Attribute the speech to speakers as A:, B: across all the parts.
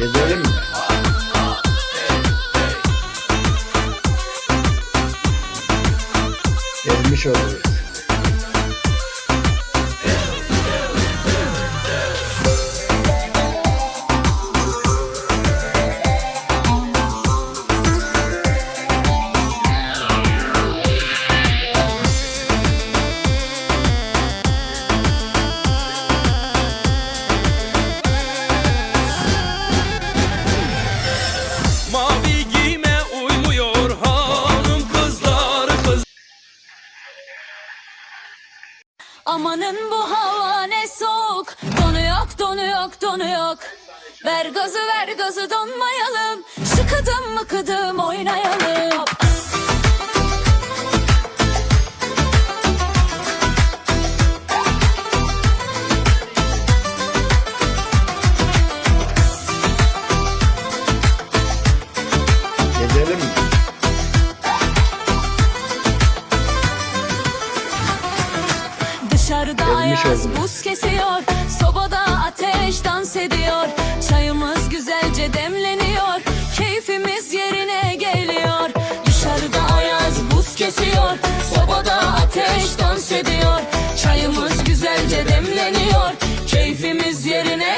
A: Gezelim mi? Gelmiş
B: oluyor.
C: Amanın bu hava ne soğuk. Donu yok donu yok donu yok. Ver gazı ver gazı donmayalım. Şıkıdım mıkıdım oynayalım.
A: Biraz
C: buz kesiyor Sobada ateş dans ediyor. Çayımız güzelce demleniyor Keyfimiz yerine geliyor. Dışarıda ayaz buz kesiyor Sobada ateş dans ediyor. Çayımız güzelce demleniyor Keyfimiz yerine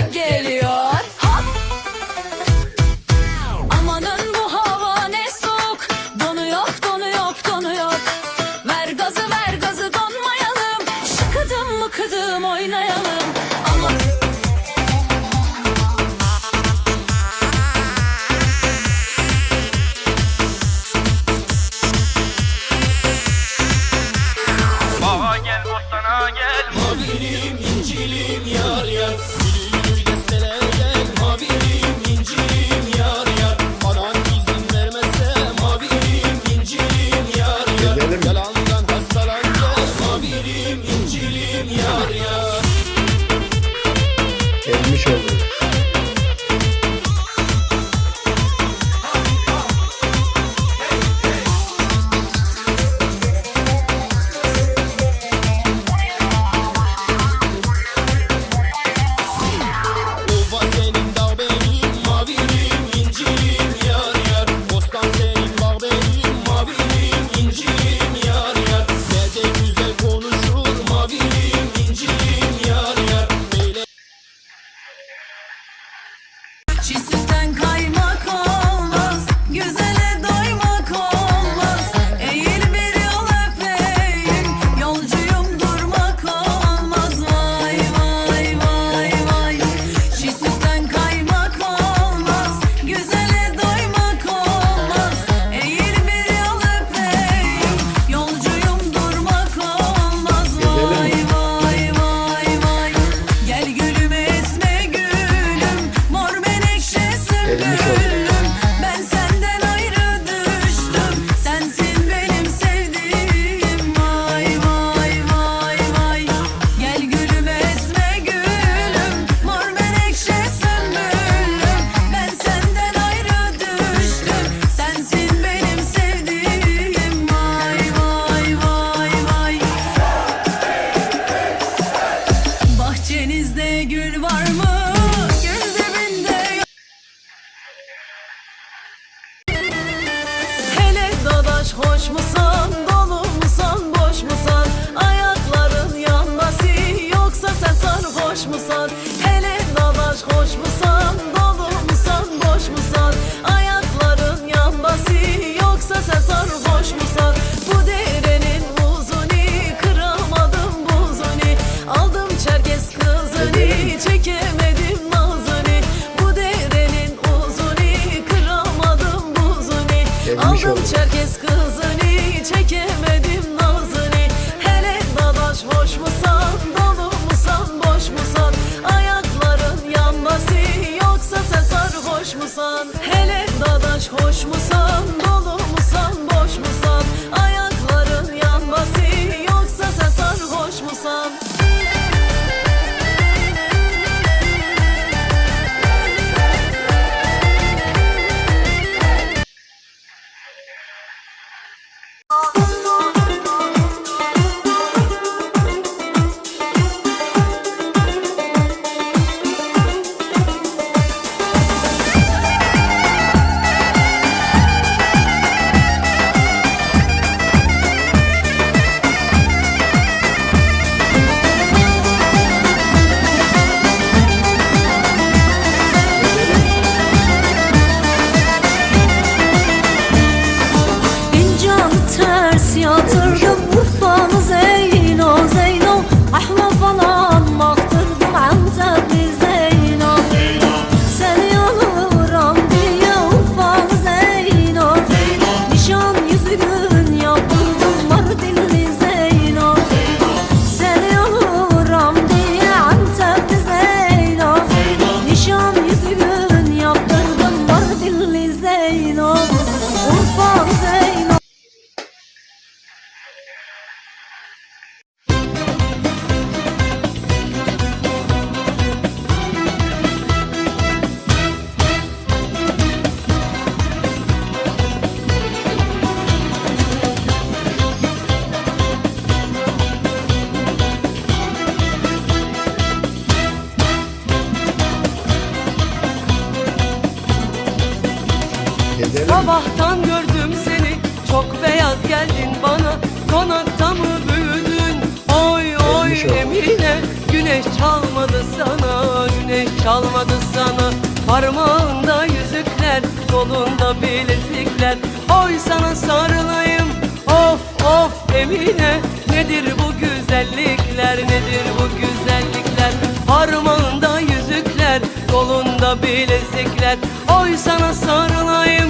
C: Gidelim.
D: Sabahtan gördüm seni Çok beyaz geldin bana. Konakta mı büyüdün? Oy oy
C: o.
D: Emine. Güneş çalmadı sana Güneş çalmadı sana. Parmağında yüzükler Kolunda bilezikler. Oy sana sarılayım. Of of Emine. Nedir bu güzellikler Nedir bu güzellikler? Parmağında yüzükler Kolunda bilezikler. Oy sana sarılayım.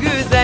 E: güzel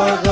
E: 들어가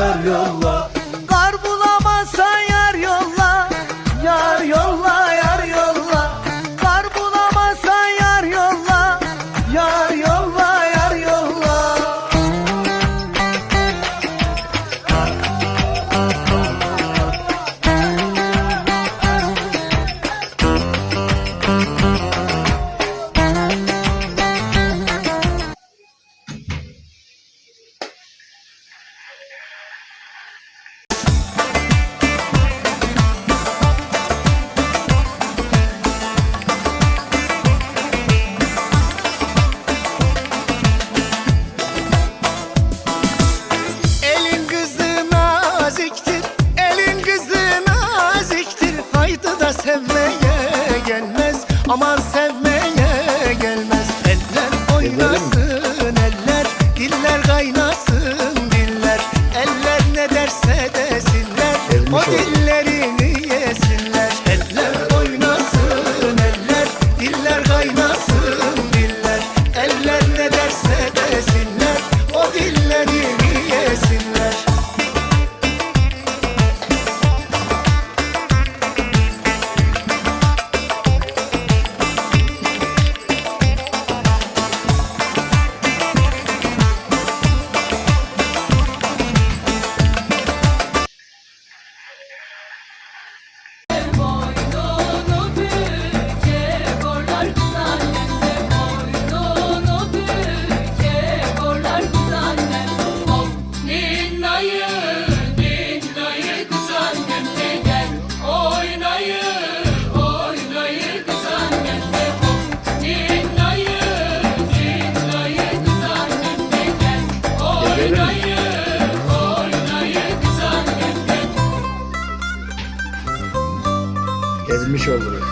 C: Gezmiş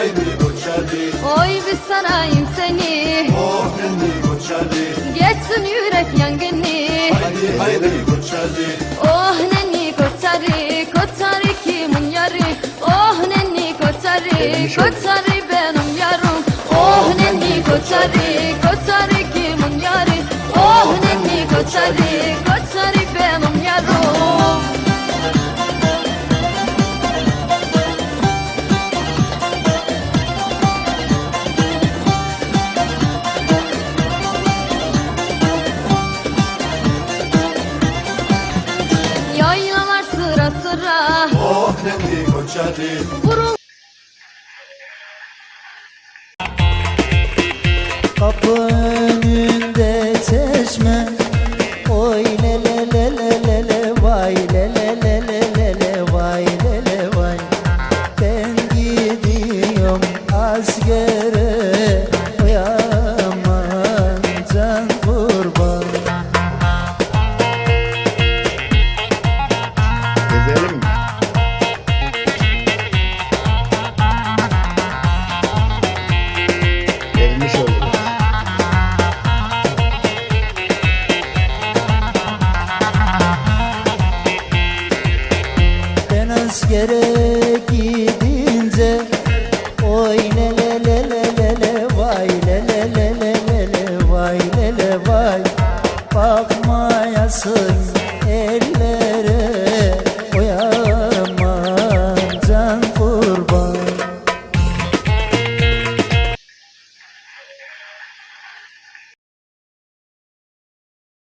B: Haydi koçari
F: Oy bir sarayım seni.
B: Oh nenni koçari
F: Geçsin yürek yangını.
B: Haydi haydi koçari Oh nenni
F: koçarı Koçarı kimin yarı? Oh nenni koçarı Koçarı benim yarım. Oh nenni koçarı Koçarı kimin yarı? Oh nenni koçarı
B: Nenni koçari
F: Vurul
G: Kapı önünde çeşme